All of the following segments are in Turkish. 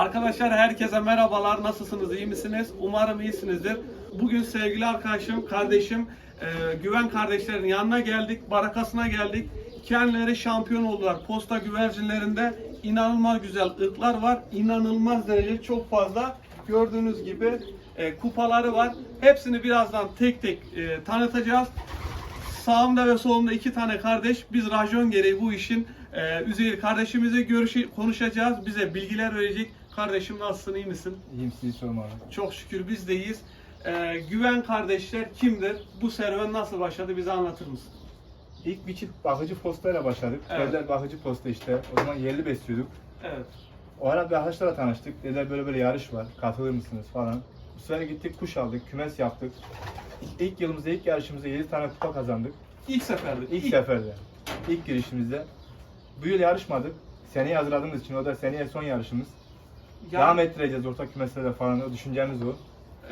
Arkadaşlar herkese merhabalar. Nasılsınız? iyi misiniz? Umarım iyisinizdir. Bugün sevgili arkadaşım, kardeşim, e, Güven kardeşlerin yanına geldik. Barakasına geldik. Kendileri şampiyon oldular. Posta güvercinlerinde inanılmaz güzel ırklar var. İnanılmaz derece çok fazla. Gördüğünüz gibi e, kupaları var. Hepsini birazdan tek tek e, tanıtacağız. Sağımda ve solumda iki tane kardeş. Biz rajon gereği bu işin e, Üzeyir kardeşimize görüşü konuşacağız. Bize bilgiler verecek. Kardeşim nasılsın, iyi misin? İyiyim sizi sorma abi. Çok şükür biz de iyiyiz. E, güven kardeşler kimdir? Bu serüven nasıl başladı? Bize anlatır mısın? İlk bir çift bakıcı postayla başladık. Evet. Dediler bakıcı posta işte. O zaman yerli besliyorduk. Evet. O ara bir arkadaşlarla tanıştık. Dediler böyle böyle yarış var. Katılır mısınız falan. Bu sefer gittik kuş aldık. Kümes yaptık. İlk yılımızda ilk yarışımızda 7 tane kupa kazandık. İlk seferde. İlk, seferde. İlk girişimizde. Bu yıl yarışmadık. Seneye hazırladığımız için o da seneye son yarışımız. Yani, Devam ettireceğiz ortak kümeslerde falan. O düşüncemiz o.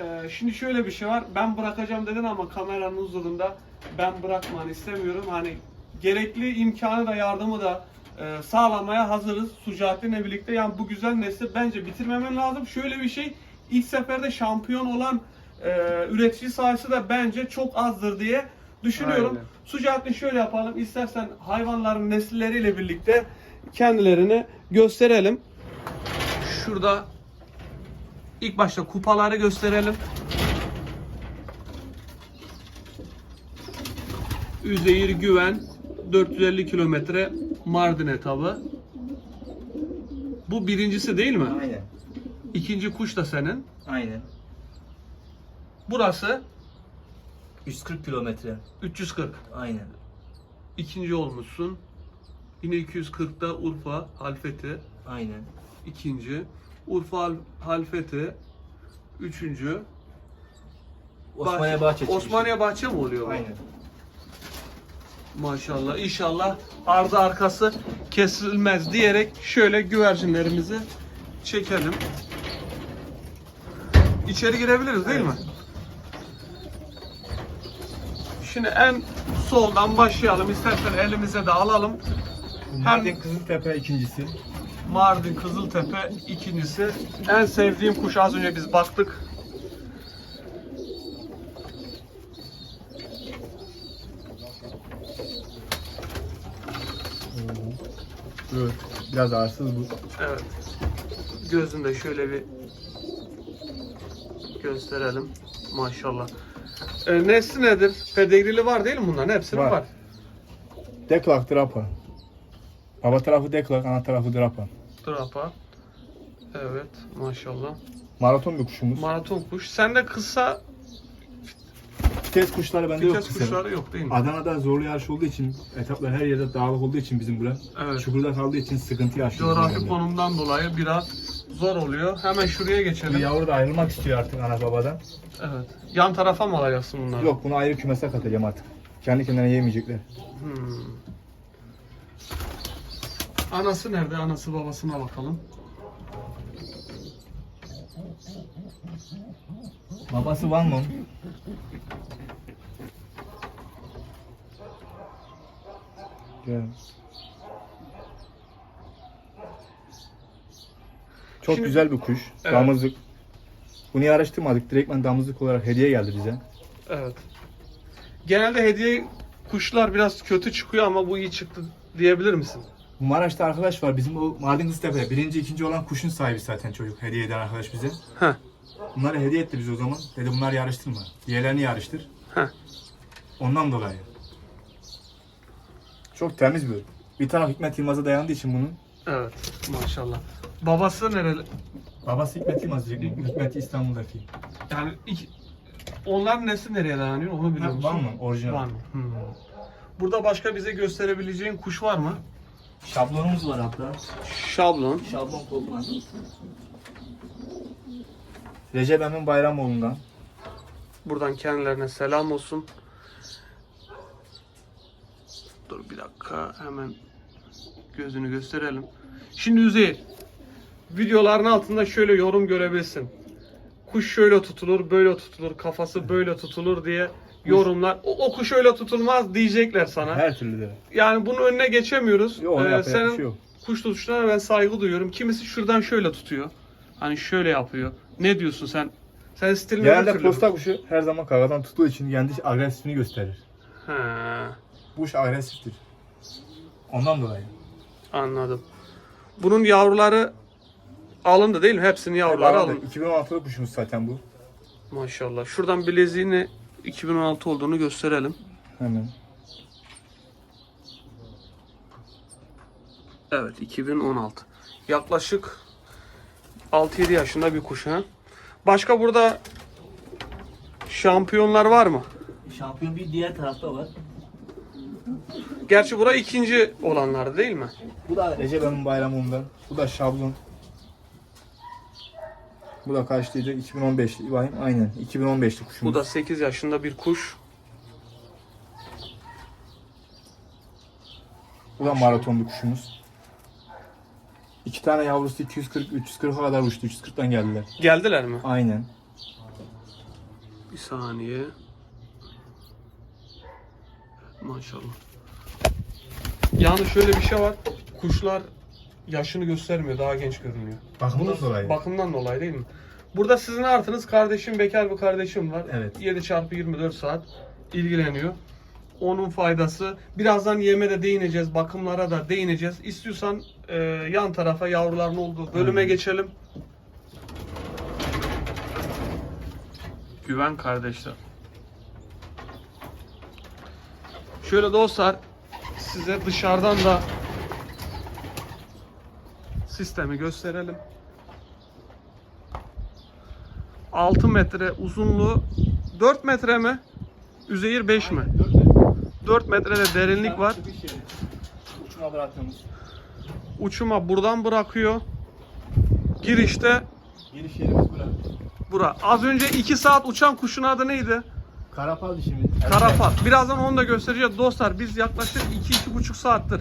e, şimdi şöyle bir şey var. Ben bırakacağım dedin ama kameranın huzurunda ben bırakmanı istemiyorum. Hani gerekli imkanı da yardımı da e, sağlamaya hazırız. Sucati'yle birlikte. Yani bu güzel nesli bence bitirmemen lazım. Şöyle bir şey. ilk seferde şampiyon olan e, üretici sayısı da bence çok azdır diye düşünüyorum. Aynen. Sucat'i şöyle yapalım. İstersen hayvanların nesilleriyle birlikte kendilerini gösterelim. Şurada ilk başta kupaları gösterelim. Üzeyir Güven 450 kilometre Mardin etabı. Bu birincisi değil mi? Aynen. İkinci kuş da senin. Aynen. Burası 140 kilometre. 340. Aynen. İkinci olmuşsun. Yine 240'da Urfa Halfeti. Aynen. İkinci. Urfa Hal- Halfeti üçüncü. Osmaniye Bahçe çıkışı. Osmaniye Bahçe mi oluyor? Aynen. Maşallah. İnşallah ardı arkası kesilmez diyerek şöyle güvercinlerimizi çekelim. İçeri girebiliriz değil mi? Şimdi en soldan başlayalım. İstersen elimize de alalım. Mardin Kızıltepe ikincisi. Mardin Kızıltepe ikincisi. En sevdiğim kuş az önce biz baktık. Evet. Biraz arsız bu. Evet. Gözünde şöyle bir gösterelim. Maşallah. E, nesli nedir? Pedegrili var değil mi bunların? Hepsinin var. Var. Deklak Drapa. Baba tarafı Deklak, ana tarafı Drapa. Drapa. Evet maşallah. Maraton bir kuşumuz. Maraton kuş. Sende kısa Vites kuşları bende yok. vites kısa. kuşları yok değil mi? Adana'da zorlu yarış olduğu için, etaplar her yerde dağlık olduğu için bizim bura. Evet. Çukurda kaldığı için sıkıntı yaşıyoruz. Coğrafi yani. konumdan dolayı biraz zor oluyor. Hemen şuraya Bu geçelim. yavru da ayrılmak istiyor artık ana babadan. Evet. Yan tarafa mı alacaksın bunları? Yok bunu ayrı kümese katacağım artık. Kendi kendine yemeyecekler. Hmm. Anası nerede? Anası babasına bakalım. Babası Van Mon. Gel. Çok Şimdi- güzel bir kuş. Evet. Damızlık. Bunu araştırmadık. Direktmen damızlık olarak hediye geldi bize. Evet. Genelde hediye kuşlar biraz kötü çıkıyor ama bu iyi çıktı diyebilir misin? Bu Maraş'ta arkadaş var. Bizim o Mardin Kızıltepe'de birinci, ikinci olan kuşun sahibi zaten çocuk. Hediye eden arkadaş bize. Heh. Bunları hediye etti bize o zaman. Dedi bunlar yarıştırma. Diğerlerini yarıştır. Heh. Ondan dolayı. Çok temiz bir. Bir taraf Hikmet Yılmaz'a dayandığı için bunun. Evet. Maşallah. Babası nereli? Babası Hikmet Yılmaz diyecek. Hikmet İstanbul'daki. Yani iki, onların nesli nereye dayanıyor onu biliyor musun? var mı? Orijinal. Var mı? Hmm. Burada başka bize gösterebileceğin kuş var mı? Şablonumuz var hatta. Şablon. Şablon toplan. Recep Emin Bayramoğlu'ndan. Buradan kendilerine selam olsun. Dur bir dakika hemen gözünü gösterelim. Şimdi Üzeyir videoların altında şöyle yorum görebilirsin. Kuş şöyle tutulur, böyle tutulur, kafası böyle tutulur diye yorumlar. O, o kuş öyle tutulmaz diyecekler sana. Her türlü de. Yani bunun önüne geçemiyoruz. Yok, Ee, senin şey yok. kuş tutuşlarına ben saygı duyuyorum. Kimisi şuradan şöyle tutuyor. Hani şöyle yapıyor. Ne diyorsun sen? Sen stilini Genelde posta kuşu her zaman kagadan tuttuğu için kendi agresifini gösterir. He, Bu kuş agresiftir. Ondan dolayı. anladım. Bunun yavruları alındı değil mi? Hepsinin yavruları alındı. 2016'lı kuşumuz zaten bu. Maşallah. Şuradan bileziğini 2016 olduğunu gösterelim. Hemen. Evet 2016. Yaklaşık 6-7 yaşında bir kuş ha. Başka burada şampiyonlar var mı? Şampiyon bir diğer tarafta var. Gerçi bura ikinci olanlar değil mi? Bu da Recep Bayramı'ndan. Bu da şablon. Bu da diyecek? 2015 İbrahim. Aynen. 2015'li Bu kuşumuz. da 8 yaşında bir kuş. Bu da maraton bir kuşumuz. İki tane yavrusu 240 340 kadar uçtu. 340'tan geldiler. Geldiler mi? Aynen. Bir saniye. Maşallah. Yani şöyle bir şey var. Kuşlar yaşını göstermiyor. Daha genç görünüyor. Bakımından dolayı. Bakımdan dolayı değil mi? Burada sizin artınız kardeşim, bekar bir kardeşim var. Evet. 7 çarpı 24 saat ilgileniyor. Onun faydası. Birazdan yeme de değineceğiz, bakımlara da değineceğiz. İstiyorsan e, yan tarafa yavruların olduğu bölüme geçelim. Güven kardeşler. Şöyle dostlar size dışarıdan da sistemi gösterelim. 6 metre uzunluğu 4 metre mi? Üzeyir 5 mi? 4 metrede derinlik var. Uçuma bıraktığımız. Uçuma buradan bırakıyor. Girişte Giriş yerimiz burası. bura. Az önce 2 saat uçan kuşun adı neydi? Karapal dişimiz. Karafat. Birazdan onu da göstereceğiz. Dostlar biz yaklaşık 2-2,5 saattir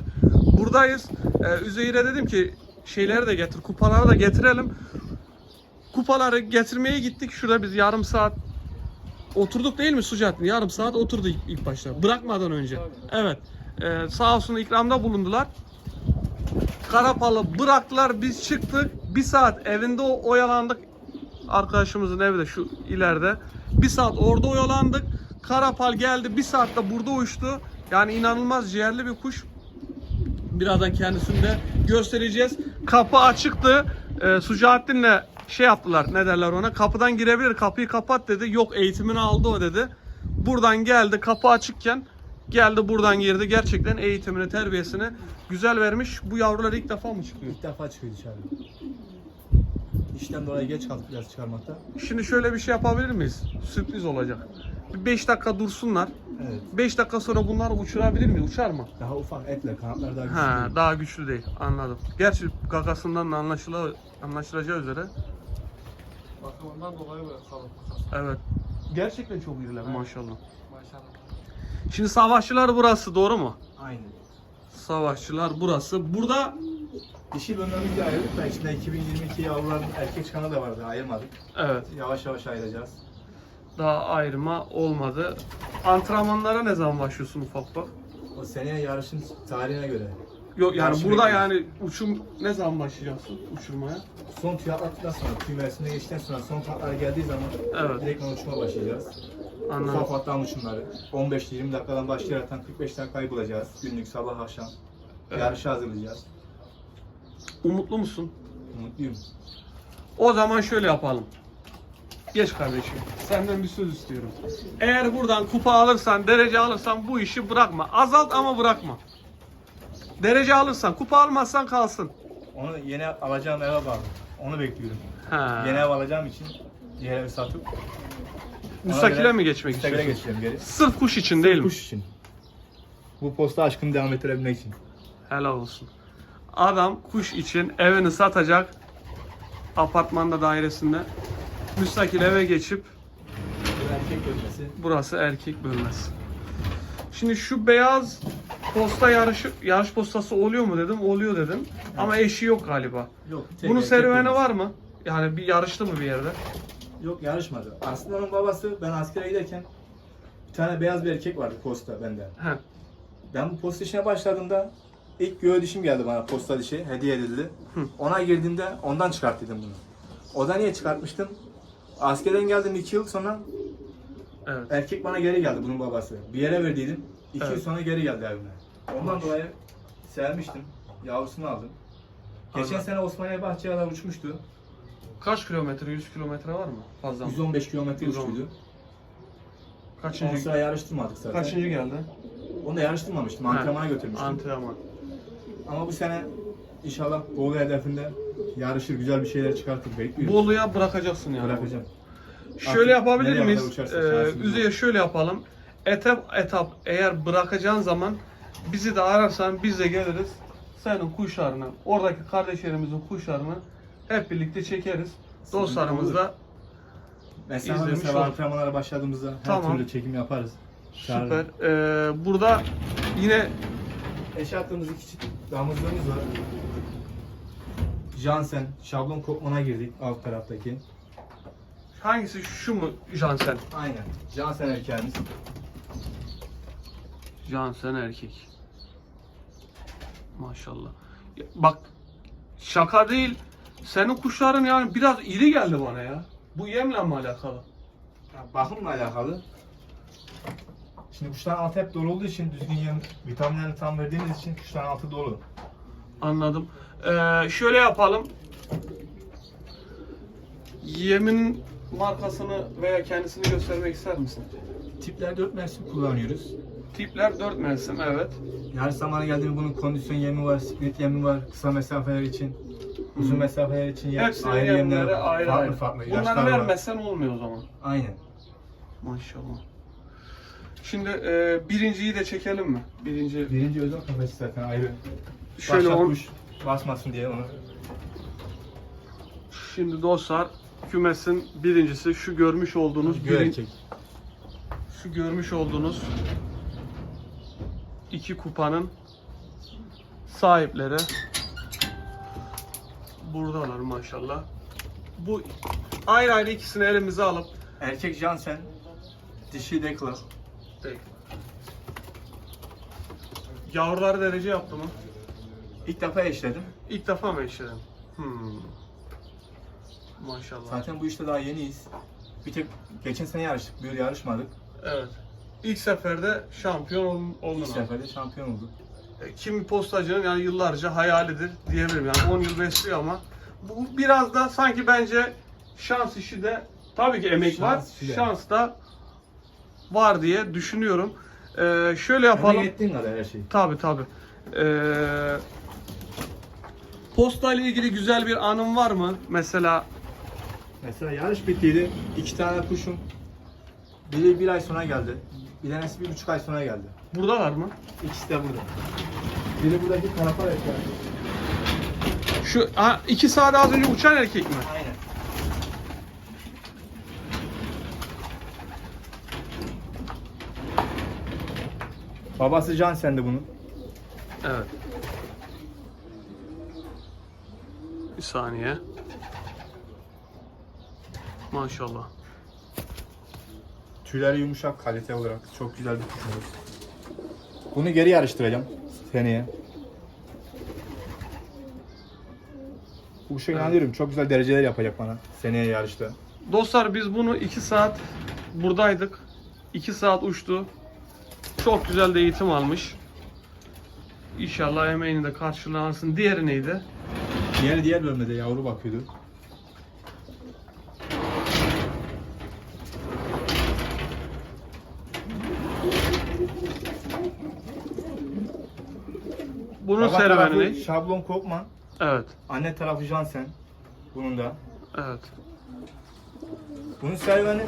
buradayız. Ee, Üzeyir'e dedim ki şeyleri de getir, kupaları da getirelim. Kupaları getirmeye gittik. Şurada biz yarım saat oturduk değil mi Sucat? Yarım saat oturduk ilk, başta. Bırakmadan önce. Evet. Ee, sağ olsun ikramda bulundular. Karapalı bıraktılar. Biz çıktık. Bir saat evinde oyalandık. Arkadaşımızın evi de şu ileride. Bir saat orada oyalandık. Karapal geldi. Bir saatte burada uçtu. Yani inanılmaz ciğerli bir kuş. Birazdan kendisini de göstereceğiz. Kapı açıktı. Ee, Sucahattin'le şey yaptılar. Ne derler ona? Kapıdan girebilir. Kapıyı kapat dedi. Yok eğitimini aldı o dedi. Buradan geldi. Kapı açıkken geldi buradan girdi. Gerçekten eğitimini, terbiyesini güzel vermiş. Bu yavrular ilk defa mı çıkıyor? İlk defa çıkıyor dışarı. İşten dolayı geç kaldık biraz çıkarmakta. Şimdi şöyle bir şey yapabilir miyiz? Sürpriz olacak. Bir 5 dakika dursunlar. Evet. 5 dakika sonra bunlar uçurabilir mi? Uçar mı? Daha ufak etle kanatları daha güçlü. Ha, değil. daha güçlü değil. Anladım. Gerçi gagasından da anlaşıla, anlaşılacağı üzere. Bakımından dolayı böyle sağlık Evet. Gerçekten çok iyiler maşallah. Maşallah. Şimdi savaşçılar burası doğru mu? Aynen. Savaşçılar burası. Burada Dişi bölmemizi ayırdık da içinde 2022 yavruların erkek çıkanı da vardı ayırmadık. evet Yavaş yavaş ayıracağız. Daha ayrıma olmadı. Antrenmanlara ne zaman başlıyorsun ufak ufak? O seneye yarışın tarihine göre. Yok yani Yarışı burada bekliyoruz. yani uçum ne zaman başlayacaksın uçurmaya? Son tüy sonra, tüy mevsimine geçtikten sonra son tatlar geldiği zaman Evet. direkt uçuma başlayacağız. Anladım. Ufak ufaktan uçumları. 15-20 dakikadan başlayarak 45 dakikayı bulacağız. Günlük sabah akşam. Evet. Yarışı hazırlayacağız. Umutlu musun? Mutluyum. O zaman şöyle yapalım. Geç kardeşim. Senden bir söz istiyorum. Eğer buradan kupa alırsan, derece alırsan bu işi bırakma. Azalt ama bırakma. Derece alırsan, kupa almazsan kalsın. Onu yeni alacağım eve bağlı. Onu bekliyorum. Ha. Yeni ev alacağım için diğer evi satıp Müstakile mi geçmek müstakile istiyorsun? geçeceğim geri. Sırf kuş için değil mi? Kuş için. Bu posta aşkını devam ettirebilmek için. Helal olsun. Adam kuş için evini satacak. Apartmanda dairesinde. Müstakil eve geçip erkek bölmesi. Burası erkek bölmesi. Şimdi şu beyaz posta yarışı yarış postası oluyor mu dedim. Oluyor dedim. Ama eşi yok galiba. Yok. tek Bunun erkek serüveni bölmesi. var mı? Yani bir yarıştı mı bir yerde? Yok yarışmadı. Aslında onun babası ben askere giderken bir tane beyaz bir erkek vardı posta bende. He. Ben bu posta işine başladığımda ilk göğe dişim geldi bana posta dişi hediye edildi. Hı. Ona girdiğimde ondan çıkart dedim bunu. O da niye çıkartmıştım? Askerden geldim 2 yıl sonra Evet. erkek bana geri geldi bunun babası. Bir yere verdiydim. 2 Evet. yıl sonra geri geldi evime. Ondan dolayı sevmiştim. Yavrusunu aldım. Geçen Anladım. sene Osmaniye Bahçe'ye kadar uçmuştu. Kaç kilometre? 100 kilometre var mı? Fazla mı? 115 kilometre 110. uçtuydu. Ondan Kaçıncı, sonra yarıştırmadık zaten. kaçıncı geldi? Onu da yarıştırmamıştım. Antrenmana götürmüştüm. Antrenman. Ama bu sene inşallah Bolu hedefinde yarışır, güzel bir şeyler çıkartır. Bekliyoruz. Bolu'ya bırakacaksın yani. Bırakacağım. Şöyle Artık yapabilir nereye miyiz? uçarsa Ee, Üzey'e şöyle yapalım. Etap etap eğer bırakacağın zaman bizi de ararsan biz de geliriz. Senin kuşlarını, oradaki kardeşlerimizin kuşlarını hep birlikte çekeriz. Dostlarımızla Mesela İzlemiş mesela olduk. antrenmanlara başladığımızda her Tamam. türlü çekim yaparız. süper. Ee, burada yine Eşe attığımız iki çift damızlığımız var. Jansen, şablon kopmana girdik alt taraftaki. hangisi şu mu Jansen? Aynen. Jansen erkeğimiz. Jansen erkek. Maşallah. Ya Bak şaka değil. Senin kuşların yani biraz iri geldi bana ya. Bu yemle mi alakalı? Ya Bakımla alakalı. Şimdi kuşların altı hep dolu olduğu için düzgün yem, vitaminlerini tam verdiğimiz için kuşların altı dolu. Anladım. Ee, şöyle yapalım. Yemin markasını veya kendisini göstermek ister misin? Tipler 4 mevsim kullanıyoruz. Tipler 4 mevsim evet. Yarış zamanı geldiğinde bunun kondisyon yemi var, split yemi var, kısa mesafeler için, uzun mesafeler için yem, Hepsinin ayrı yemleri yemler, ayrı farklı ayrı. farklı Bunları ilaçlar var. vermezsen olmuyor o zaman. Aynen. Maşallah. Şimdi e, birinciyi de çekelim mi? Birinci. Birinci özel kafesi zaten ayrı. Şöyle on, basmasın diye onu. Şimdi dostlar kümesin birincisi şu görmüş olduğunuz birin- erkek. şu görmüş olduğunuz iki kupanın sahipleri buradalar maşallah. Bu ayrı ayrı ikisini elimize alıp Erkek Jansen, dişi Dekla. yavruları derece yaptı mı? İlk defa eşledim. İlk defa mı eşledin? Hmm. Maşallah. Zaten bu işte daha yeniyiz. Bir tek geçen sene yarıştık, yıl yarışmadık. Evet. İlk seferde şampiyon ol- oldun. İlk abi. seferde şampiyon olduk. E, Kimi postacının yani yıllarca hayalidir diyebilirim. Yani 10 yıl besliyor ama bu biraz da sanki bence şans işi de tabii ki emek Şans var. işi de. Şans da var diye düşünüyorum. Ee, şöyle Yapalım. yapalım. yettiğin kadar her şey. Tabii tabii. Ee, posta ile ilgili güzel bir anım var mı? Mesela Mesela yarış bittiydi. İki tane kuşum. Biri bir ay sonra geldi. Bir tanesi bir buçuk ay sonra geldi. buradalar mı? İkisi de burada. Biri buradaki tarafa erkek. Şu ha, iki saat az önce uçan erkek mi? Aynen. Babası Jansen'di bunun. Evet. Bir saniye. Maşallah. Tüyleri yumuşak kalite olarak çok güzel bir kuşumuz. Bunu geri yarıştıracağım seneye. Bu kuşa inanıyorum. Çok güzel dereceler yapacak bana seneye yarışta. Dostlar biz bunu 2 saat buradaydık. 2 saat uçtu. Çok güzel de eğitim almış. İnşallah emeğini de karşılansın. Diğeri neydi? Diğer diğer bölmede yavru bakıyordu. Bunun Baba serüveni tarafı ne? Şablon Kopman. Evet. Anne tarafı Jansen. Bunun da. Evet. Bunun serüveni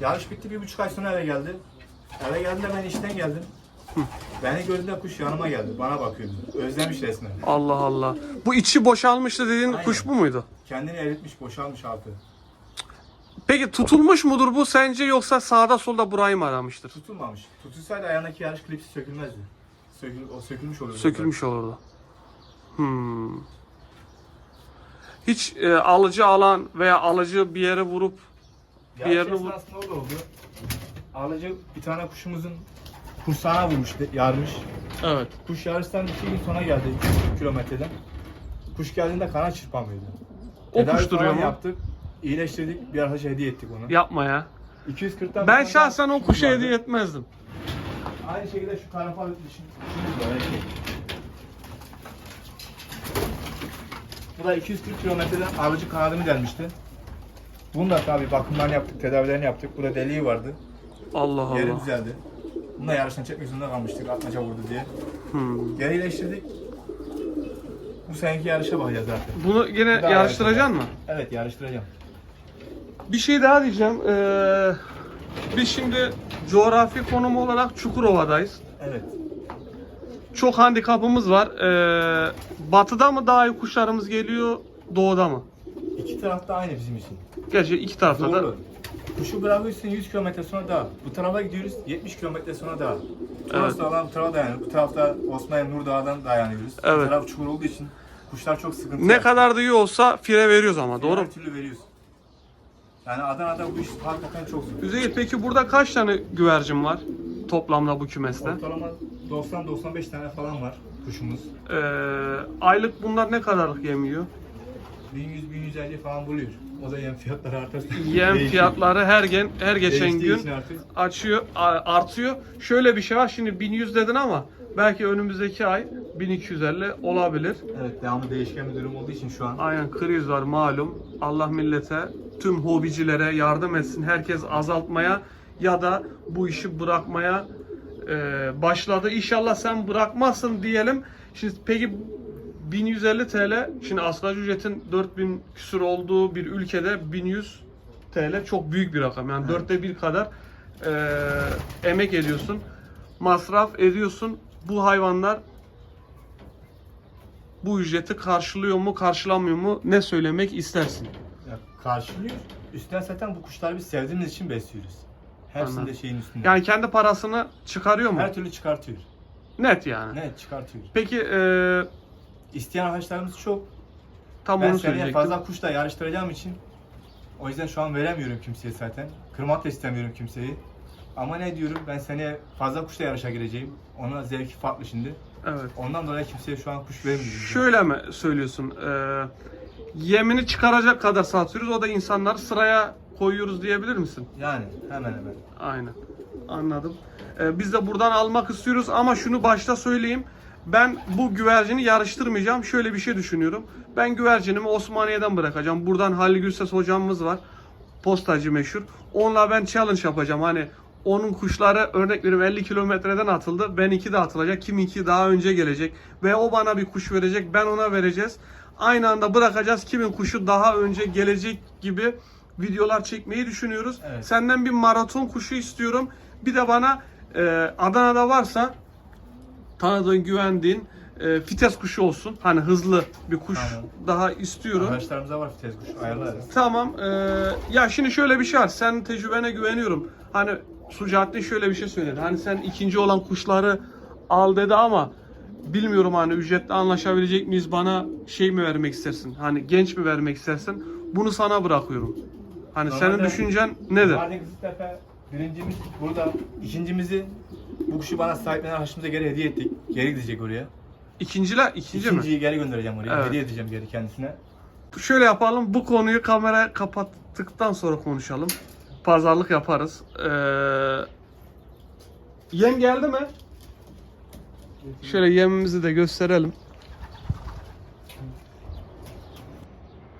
yarış bitti bir buçuk ay sonra eve geldi. Eve geldiğinde ben işten geldim. Beni gördüğünde kuş yanıma geldi. Bana bakıyordu. Özlemiş resmen. Allah Allah. Bu içi boşalmıştı dediğin Aynen. kuş bu muydu? Kendini eritmiş, boşalmış altı. Peki tutulmuş mudur bu sence yoksa sağda solda burayı mı aramıştır? Tutulmamış. Tutulsaydı ayağındaki yarış klipsi sökülmezdi. Sökül, o sökülmüş olurdu. Sökülmüş olurdu. Hmm. Hiç e, alıcı alan veya alıcı bir yere vurup bir Yarış yerini vur- esnasında o da oldu. Alıcı bir tane kuşumuzun kursağına vurmuş, yarmış. evet. Kuş yarıştan iki gün sonra geldi 2 kilometreden. Kuş geldiğinde kanat çırpamıyordu. O Tedavi kuş duruyor falan mu? yaptık. İyileştirdik. Bir arkadaşa hediye ettik onu. Yapma ya. 240'tan Ben bir şahsen o kuşa hediye etmezdim. Aynı şekilde şu karanfil dişin kuşumuz var. erkek. Bu da 240 kilometreden alıcı kanadını delmişti. Bunu da tabii bakımlarını yaptık, tedavilerini yaptık. Burada deliği vardı. Allah Yeri Allah. düzeldi. Bunu da yarıştan çekmek zorunda kalmıştık atmaca vurdu diye. Hmm. Geri iyileştirdik. Bu seneki yarışa bakacağız zaten. Bunu yine Bir daha yarıştıracaksın mı? Evet yarıştıracağım. Bir şey daha diyeceğim. Ee, biz şimdi coğrafi konumu olarak Çukurova'dayız. Evet. Çok handikapımız var. Ee, batıda mı daha iyi kuşlarımız geliyor, doğuda mı? İki taraf da aynı bizim için. Gerçi iki tarafta da. Doğru. Kuşu bırakıyorsun 100 kilometre sonra daha. Bu tarafa gidiyoruz 70 kilometre sonra daha. Burası Evet. alan bu tarafa dayanıyor. Bu tarafta Osmanlı Nurdağ'dan dayanıyoruz. Evet. Bu taraf çukur olduğu için kuşlar çok sıkıntı. Ne kadar da iyi olsa fire veriyoruz ama doğru mu? Her türlü veriyoruz. Yani Adana'da bu iş hakikaten çok zor. Üzeyir peki burada kaç tane güvercin var toplamda bu kümeste? Ortalama 90-95 tane falan var kuşumuz. Ee, aylık bunlar ne kadarlık yem yiyor? 1100-1150 falan buluyor. O da yem fiyatları artarsa. Yem değişiyor. fiyatları her gün her geçen Değiştiği gün için artık. açıyor, artıyor. Şöyle bir şey var. Şimdi 1100 dedin ama belki önümüzdeki ay 1250 olabilir. Evet devamlı değişken bir durum olduğu için şu an. Aynen kriz var malum. Allah millete, tüm hobicilere yardım etsin. Herkes azaltmaya ya da bu işi bırakmaya e, başladı. İnşallah sen bırakmazsın diyelim. Şimdi peki 1150 TL, şimdi asgari ücretin 4000 küsur olduğu bir ülkede 1100 TL çok büyük bir rakam. Yani dörtte bir kadar e, emek ediyorsun, masraf ediyorsun. Bu hayvanlar bu ücreti karşılıyor mu, karşılamıyor mu? Ne söylemek istersin? Ya karşılıyor. Üstten zaten bu kuşları biz sevdiğimiz için besliyoruz. Hepsinde Anladım. şeyin üstünde. Yani kendi parasını çıkarıyor mu? Her türlü çıkartıyor. Net yani. Evet çıkartıyor. Peki e, İsteyen arkadaşlarımız çok. tam ben onu söyleyecektim. fazla kuşla yarıştıracağım için o yüzden şu an veremiyorum kimseye zaten. Kırmak da istemiyorum kimseyi. Ama ne diyorum ben seneye fazla kuşla yarışa gireceğim. Ona zevki farklı şimdi. Evet. Ondan dolayı kimseye şu an kuş vermiyorum. Şöyle mi söylüyorsun? E, yemini çıkaracak kadar satıyoruz. O da insanları sıraya koyuyoruz diyebilir misin? Yani hemen hemen. Aynen. Anladım. Ee, biz de buradan almak istiyoruz ama şunu başta söyleyeyim. Ben bu güvercini yarıştırmayacağım. Şöyle bir şey düşünüyorum. Ben güvercinimi Osmaniye'den bırakacağım. Buradan Halil Gülses hocamız var. Postacı meşhur. Onunla ben challenge yapacağım. Hani onun kuşları örnek veriyorum 50 kilometreden atıldı. Ben iki de atılacak. Kiminki daha önce gelecek. Ve o bana bir kuş verecek. Ben ona vereceğiz. Aynı anda bırakacağız. Kimin kuşu daha önce gelecek gibi videolar çekmeyi düşünüyoruz. Evet. Senden bir maraton kuşu istiyorum. Bir de bana e, Adana'da varsa tanıdığın, güvendiğin e, fites kuşu olsun. Hani hızlı bir kuş Tamam. daha istiyorum. Arkadaşlarımıza var tez kuş ayarlarız. Tamam. e, ya şimdi şöyle bir şey var. Sen tecrübene güveniyorum. Hani Sucahattin şöyle bir şey söyledi. Hani sen ikinci olan kuşları al dedi ama bilmiyorum hani ücretle anlaşabilecek miyiz? Bana şey mi vermek istersin? Hani genç mi vermek istersin? Bunu sana bırakıyorum. Hani senin Normalde- düşüncen nedir? Mardin Kızıltepe birincimiz burada. ikincimizi bu kuşu bana sahiplenen arkadaşımıza geri hediye ettik. Geri gidecek oraya. İkinciler ikinci mi? İkinciyi geri göndereceğim oraya. Evet. Hediye edeceğim geri kendisine. Şöyle yapalım. Bu konuyu kamera kapattıktan sonra konuşalım. Pazarlık yaparız. Ee, yem geldi mi? Şöyle yemimizi de gösterelim.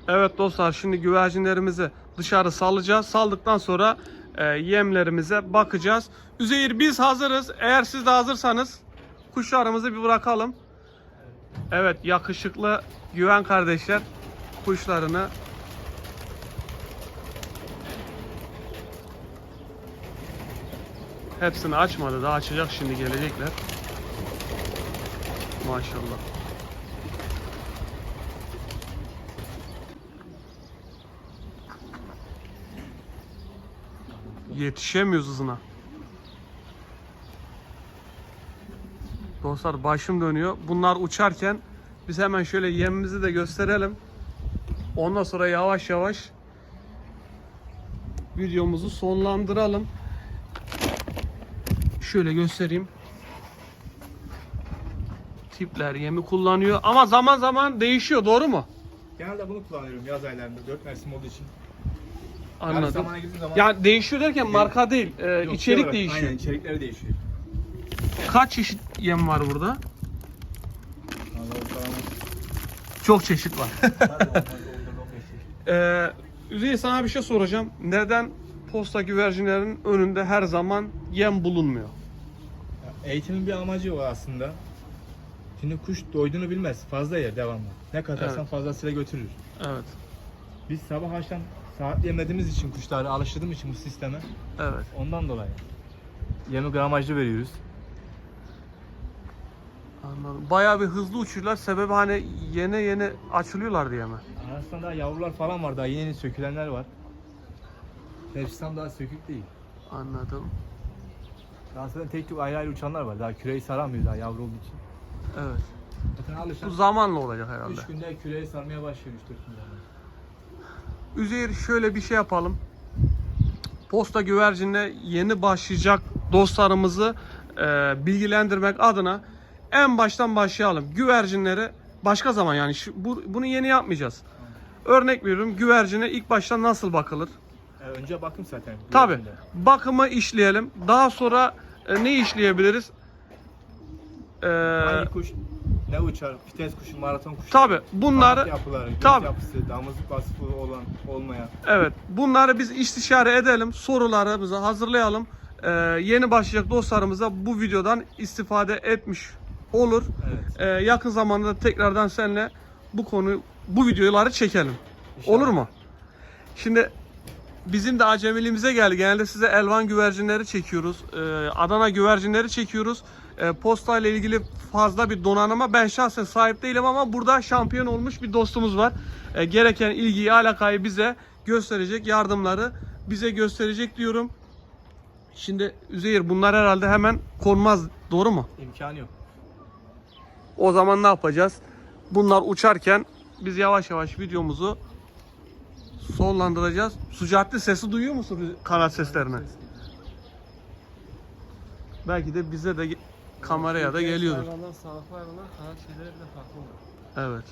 Evet dostlar şimdi güvercinlerimizi dışarı salacağız. Saldıktan sonra e, yemlerimize bakacağız. Üzeyir biz hazırız. Eğer siz de hazırsanız kuşlarımızı bir bırakalım. Evet yakışıklı güven kardeşler kuşlarını hepsini açmadı. Daha açacak şimdi gelecekler. Maşallah. Yetişemiyoruz hızına. Dostlar başım dönüyor. Bunlar uçarken biz hemen şöyle yemimizi de gösterelim. Ondan sonra yavaş yavaş videomuzu sonlandıralım. Şöyle göstereyim. Tipler yemi kullanıyor ama zaman zaman değişiyor doğru mu? Genelde bunu kullanıyorum yaz aylarında. 4 mevsim olduğu için. Her Anladım. zamana zaman Yani değişiyor derken marka değil, e, Yok, şey içerik olarak- değişiyor. Aynen içerikleri değişiyor. Kaç çeşit yem var burada? Çok çeşit var. Var mı? 15 çeşit. Ee, Üzeyir sana bir şey soracağım. Neden posta güvercinlerin önünde her zaman yem bulunmuyor? Ya, Eğitimin bir amacı o aslında. Şimdi kuş doyduğunu bilmez. Fazla yer devamlı. Ne katarsan Evet. fazlasıyla götürür. Evet. Biz sabah akşam saat yemediğimiz için kuşları alıştırdığım için bu sisteme Evet. ondan dolayı. Yemi gramajlı veriyoruz. Anladım. Bayağı bir hızlı uçuyorlar. Sebebi hani yeni yeni açılıyorlar diye mi? Arasında daha yavrular falan var. Daha yeni yeni sökülenler var. Hepsi tam daha sökük değil. Anladım. Daha sonra tek tük ayrı ayrı uçanlar var. Daha küreyi saramıyor daha yavru olduğu için. Evet. Zaten Bu alışan zamanla olacak herhalde. 3 günde küreyi sarmaya başlıyor 3-4 günde. Üzeyir şöyle bir şey yapalım. Posta güvercinle yeni başlayacak dostlarımızı e, bilgilendirmek adına en baştan başlayalım. Güvercinleri başka zaman yani şu, bu, bunu yeni yapmayacağız. Örnek veriyorum güvercine ilk başta nasıl bakılır? Yani önce bakım zaten. Tabi bakımı işleyelim. Daha sonra e, ne işleyebiliriz? E, Hangi kuş ne uçar? Vites kuşu, maraton kuşu. tabi bunları yapıları, göz Tabii. yapısı, damızlık vasfı olan, olmayan. Evet, bunları biz istişare edelim, sorularımızı hazırlayalım. Ee, yeni başlayacak dostlarımıza bu videodan istifade etmiş olur. Evet. Ee, yakın zamanda da tekrardan seninle bu konu, bu videoları çekelim. İnşallah. Olur mu? Şimdi bizim de acemiliğimize geldi. Genelde size elvan güvercinleri çekiyoruz. Ee, Adana güvercinleri çekiyoruz. Ee, posta ile ilgili fazla bir donanıma ben şahsen sahip değilim ama burada şampiyon olmuş bir dostumuz var. Ee, gereken ilgiyi, alakayı bize gösterecek, yardımları bize gösterecek diyorum. Şimdi Üzeyir bunlar herhalde hemen konmaz. Doğru mu? İmkanı yok. O zaman ne yapacağız? Bunlar uçarken biz yavaş yavaş videomuzu sonlandıracağız. Sucatlı sesi duyuyor musun kanat seslerini? Belki de bize de kameraya da geliyordur. Hayvanlar, sağlıklı hayvanlar kanat şeyleri bile farklı oluyor. Evet.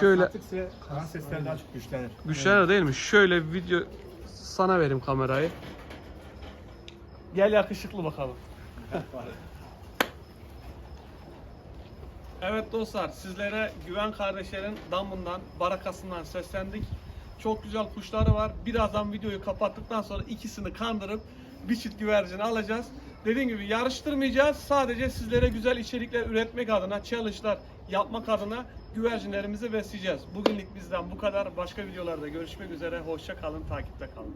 Şöyle Attıkça kan sesleri daha çok güçlenir. güçlenir değil mi? Şöyle video sana vereyim kamerayı. Gel yakışıklı bakalım. Evet dostlar sizlere Güven kardeşlerin damından, barakasından seslendik. Çok güzel kuşları var. Birazdan videoyu kapattıktan sonra ikisini kandırıp bir çift güvercini alacağız. Dediğim gibi yarıştırmayacağız. Sadece sizlere güzel içerikler üretmek adına, challenge'lar yapmak adına güvercinlerimizi besleyeceğiz. Bugünlük bizden bu kadar. Başka videolarda görüşmek üzere. Hoşça kalın, takipte kalın.